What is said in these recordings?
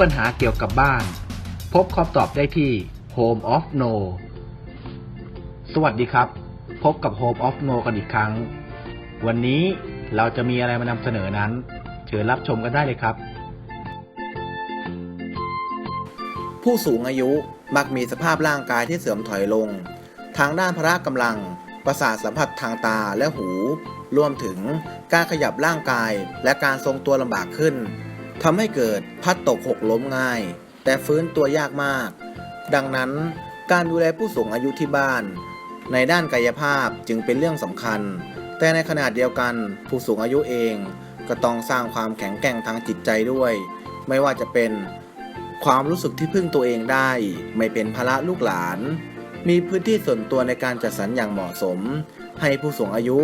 ปัญหาเกี่ยวกับบ้าน พบคำตอบได้ที่ Home of No สวัสดีครับ พบกับ Home of No กันอีกครั้ง วันนี้เราจะมีอะไรมานำเสนอนั้น เชิญรับชมกันได้เลยครับ ผู้สูงอายุมักมีสภาพร่างกายที่เสื่อมถอยลง ทางด้านพละกำลัง ประสาทสัมผัสทางตาและหู รวมถึงการขยับร่างกายและการทรงตัวลำบากขึ้น ทำให้เกิดพัดตกหกล้มง่าย แต่ฟื้นตัวยากมาก ดังนั้นการดูแลผู้สูงอายุที่บ้าน ในด้านกายภาพจึงเป็นเรื่องสำคัญ แต่ในขณะเดียวกันผู้สูงอายุเอง ก็ต้องสร้างความแข็งแกร่งทางจิตใจด้วย ไม่ว่าจะเป็นความรู้สึกที่พึ่งตัวเองได้ ไม่เป็นภาระลูกหลาน มีพื้นที่ส่วนตัวในการจัดสรรอย่างเหมาะสม ให้ผู้สูงอายุ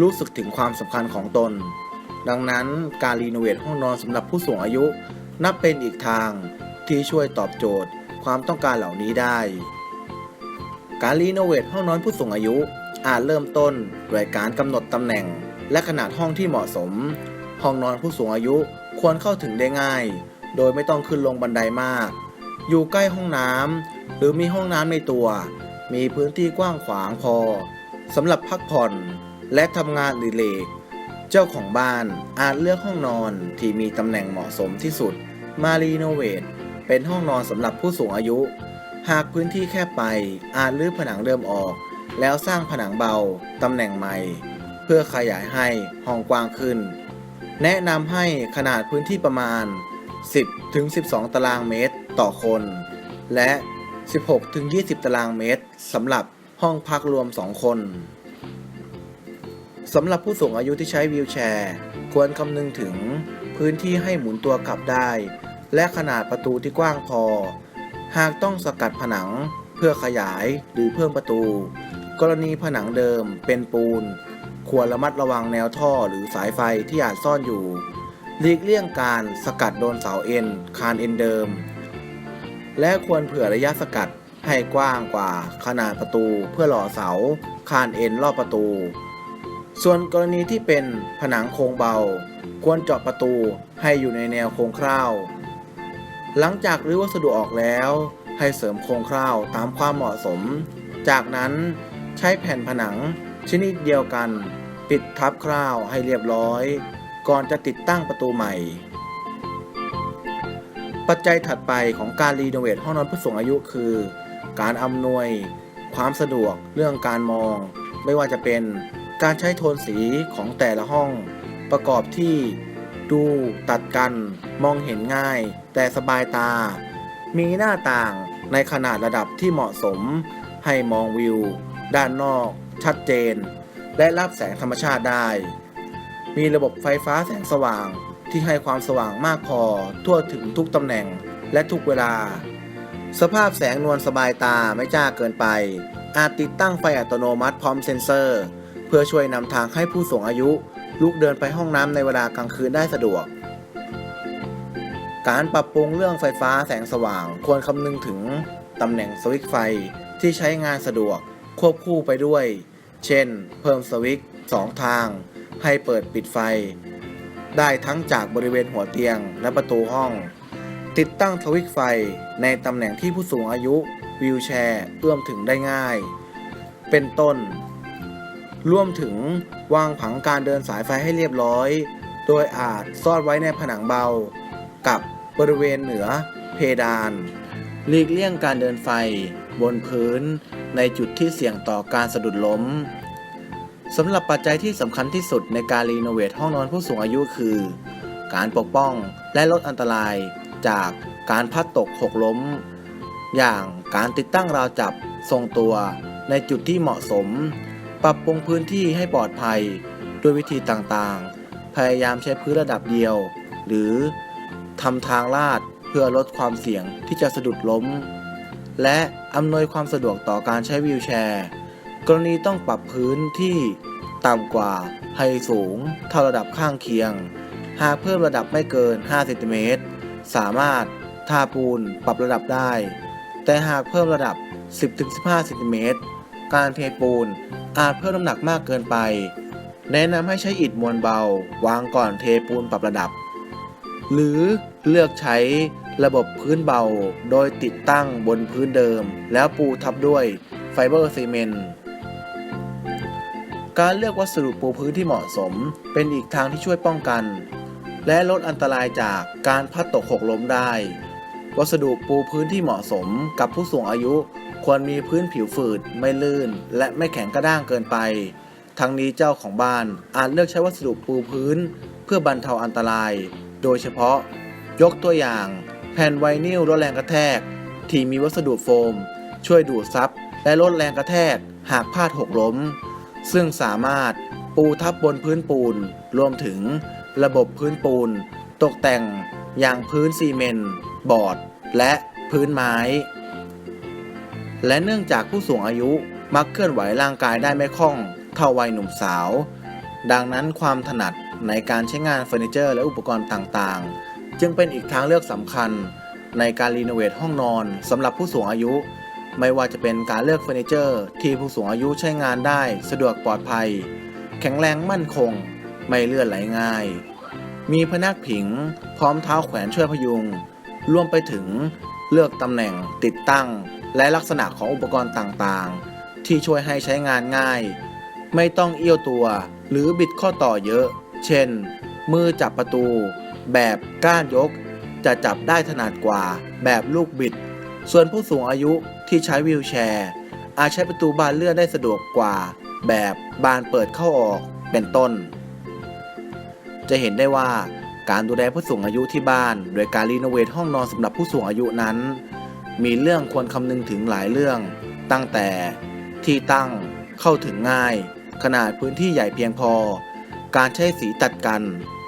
รู้สึกถึงความสำคัญของตน ดังนั้นการรีโนเวทห้องนอนสำหรับผู้สูงอายุ นับเป็นอีกทางที่ช่วยตอบโจทย์ความต้องการเหล่านี้ได้ การรีโนเวทห้องนอนผู้สูงอายุ อาจเริ่มต้นด้วยการกำหนดตำแหน่ง และขนาดห้องที่เหมาะสม ห้องนอนผู้สูงอายุควรเข้าถึงได้ง่าย โดยไม่ต้องขึ้นลงบันไดมาก อยู่ใกล้ห้องน้ำหรือมีห้องน้ำในตัว มีพื้นที่กว้างขวางพอสำหรับพักผ่อน และทำงานอดิเรก เจ้าของบ้านอาจเลือกห้องนอนที่มีตำแหน่งเหมาะสมที่สุด มารีโนเวทเป็นห้องนอนสำหรับผู้สูงอายุ หากพื้นที่แคบไปอาจรื้อผนังเดิมออก แล้วสร้างผนังเบาตำแหน่งใหม่ เพื่อขยายให้ห้องกว้างขึ้น แนะนำให้ขนาดพื้นที่ประมาณ 10ถึง12 ตารางเมตรต่อคน และ 16ถึง20 ตารางเมตรสำหรับห้องพักรวม 2 คน สำหรับผู้สูงอายุที่ใช้วีลแชร์ ควรคำนึงถึงพื้นที่ให้หมุนตัวกลับได้ และขนาดประตูที่กว้างพอ หากต้องสกัดผนังเพื่อขยายหรือเพิ่มประตู กรณีผนังเดิมเป็นปูน ควรระมัดระวังแนวท่อหรือสายไฟที่อาจซ่อนอยู่หลีกเลี่ยงการสกัดโดนเสาเอ็น คานเอ็นเดิม และควรเผื่อระยะสกัดให้กว้างกว่าขนาดประตูเพื่อหล่อเสา คานเอ็นรอบประตู ส่วนกรณีที่เป็นผนังโครงเบา ควรเจาะประตูให้อยู่ในแนวโครงคร่าว หลังจากรื้อวัสดุออกแล้ว ให้เสริมโครงคร่าวตามความเหมาะสม จากนั้นใช้แผ่นผนังชนิดเดียวกัน ปิดทับคร่าวให้เรียบร้อย ก่อนจะติดตั้งประตูใหม่ ปัจจัยถัดไปของการรีโนเวทห้องนอนผู้สูงอายุคือ การอำนวย ความสะดวกเรื่องการมอง ไม่ว่าจะเป็น การใช้โทนสีของแต่ละห้อง ประกอบที่ดูตัดกันมองเห็นง่าย แต่สบายตา มีหน้าต่างในขนาดระดับที่เหมาะสม ให้มองวิว ด้านนอก ชัดเจน และรับแสงธรรมชาติได้ มีระบบไฟฟ้าแสงสว่างที่ให้ความสว่างมากพอทั่วถึงทุกตำแหน่งและทุกเวลา สภาพแสงนวลสบายตาไม่จ้าเกินไป อาจติดตั้งไฟอัตโนมัติพร้อมเซ็นเซอร์ เพื่อช่วยนำทางให้ผู้สูงอายุ ลุกเดินไปห้องน้ำในเวลากลางคืนได้สะดวก การปรับปรุงเรื่องไฟฟ้าแสงสว่าง ควรคำนึงถึงตำแหน่งสวิตช์ไฟที่ใช้งานสะดวกควบคู่ไปด้วย เช่น เพิ่มสวิตช์สองทาง ให้เปิดปิดไฟ ได้ทั้งจากบริเวณหัวเตียงและประตูห้อง ติดตั้งสวิตช์ไฟในตำแหน่งที่ผู้สูงอายุวีลแชร์ เอื้อมถึงได้ง่าย เป็นต้น รวมถึงวางผังการเดินสายไฟให้เรียบร้อย โดยอาจซ่อนไว้ในผนังเบา กับบริเวณเหนือเพดานหลีกเลี่ยงการเดินไฟบนพื้นในจุดที่เสี่ยงต่อการสะดุดล้มสำหรับปัจจัยที่สำคัญที่สุดในการรีโนเวทห้องนอนผู้สูงอายุคือ การปกป้องและลดอันตรายจากการพัดตกหกล้ม อย่างการติดตั้งราวจับทรงตัวในจุดที่เหมาะสม ปรับปรุงพื้นที่ให้ปลอดภัยด้วยวิธีต่างๆ พยายามใช้พื้นระดับเดียว หรือทำทางลาดเพื่อลดความเสี่ยงที่จะสะดุดล้ม และอำนวยความสะดวกต่อการใช้วีลแชร์ กรณีต้องปรับพื้นที่ต่ำกว่าให้สูงเท่าระดับข้างเคียง หากเพิ่มระดับไม่เกิน 5 เซนติเมตร สามารถทาปูนปรับระดับได้ แต่หากเพิ่มระดับ 10-15 เซนติเมตร การเทปูน อาจเพิ่มน้ำหนักมากเกินไป แนะนำให้ใช้อิฐมวลเบา วางก่อนเทปูนปรับระดับ หรือเลือกใช้ระบบพื้นเบา โดยติดตั้งบนพื้นเดิม แล้วปูทับด้วยไฟเบอร์ซีเมนต์การเลือกวัสดุปูพื้นที่เหมาะสม เป็นอีกทางที่ช่วยป้องกัน และลดอันตรายจากการพัดตกหกล้มได้ วัสดุปูพื้นที่เหมาะสมกับผู้สูงอายุ ควรมีพื้นผิวฝืด ไม่ลื่น และไม่แข็งกระด้างเกินไป ทั้งนี้เจ้าของบ้านอาจเลือกใช้วัสดุปูพื้น เพื่อบรรเทาอันตราย โดยเฉพาะ ยกตัวอย่าง แผ่นไวนิลลดแรงกระแทก ที่มีวัสดุโฟม ช่วยดูดซับและลดแรงกระแทกหากพลาดหกล้ม ซึ่งสามารถปูทับบนพื้นปูน รวมถึงระบบพื้นปูน ตกแต่งอย่างพื้นซีเมนต์บอร์ด และพื้นไม้ และเนื่องจากผู้สูงอายุมักเคลื่อนไหวร่างกายได้ไม่คล่องเท่าวัยหนุ่มสาว ดังนั้นความถนัดในการใช้งานเฟอร์นิเจอร์และอุปกรณ์ต่างๆ จึงเป็นอีกทางเลือกสำคัญ ในการรีโนเวทห้องนอนสำหรับผู้สูงอายุ ไม่ว่าจะเป็นการเลือกเฟอร์นิเจอร์ ที่ผู้สูงอายุใช้งานได้สะดวกปลอดภัย แข็งแรงมั่นคง ไม่เลื่อนไหลง่าย มีพนักผิง พร้อมเท้าแขวนช่วยพยุง รวมไปถึงเลือกตำแหน่งติดตั้ง และลักษณะของอุปกรณ์ต่างๆ ที่ช่วยให้ใช้งานง่าย ไม่ต้องเอี้ยวตัวหรือบิดข้อต่อเยอะ เช่น มือจับประตู แบบก้านยก จะจับได้ถนัดกว่าแบบลูกบิด ส่วนผู้สูงอายุที่ใช้วีลแชร์ อาจใช้ประตูบานเลื่อนได้สะดวกกว่า แบบบานเปิดเข้าออกเป็นต้น จะเห็นได้ว่าการดูแลผู้สูงอายุที่บ้าน โดยการรีโนเวทห้องนอนสำหรับผู้สูงอายุนั้น มีเรื่องควรคำนึงถึงหลายเรื่อง ตั้งแต่ที่ตั้งเข้าถึงง่าย ขนาดพื้นที่ใหญ่เพียงพอ การใช้สีตัดกัน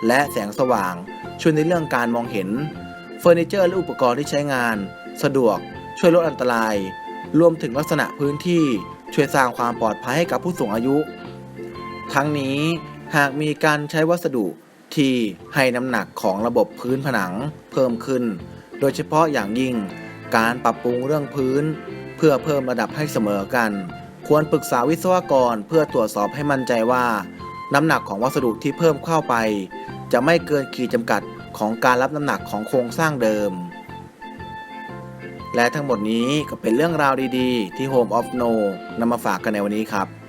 และแสงสว่าง ช่วยในเรื่องการมองเห็น เฟอร์นิเจอร์และอุปกรณ์ที่ใช้งาน สะดวกช่วยลดอันตราย รวมถึงลักษณะพื้นที่ช่วยสร้างความปลอดภัยให้กับผู้สูงอายุ ทั้งนี้หากมีการใช้วัสดุที่ให้น้ำหนักของระบบพื้นผนังเพิ่มขึ้น โดยเฉพาะอย่างยิ่ง การปรับปรุงเรื่องพื้น เพื่อเพิ่มระดับให้เสมอกัน ควรปรึกษาวิศวกรเพื่อตรวจสอบให้มั่นใจว่า น้ำหนักของวัสดุที่เพิ่มเข้าไป จะไม่เกินขีดจำกัดของการรับน้ำหนักของโครงสร้างเดิม และทั้งหมดนี้ก็เป็นเรื่องราวดีๆ ที่ Home of No นำมาฝากกันในวันนี้ครับ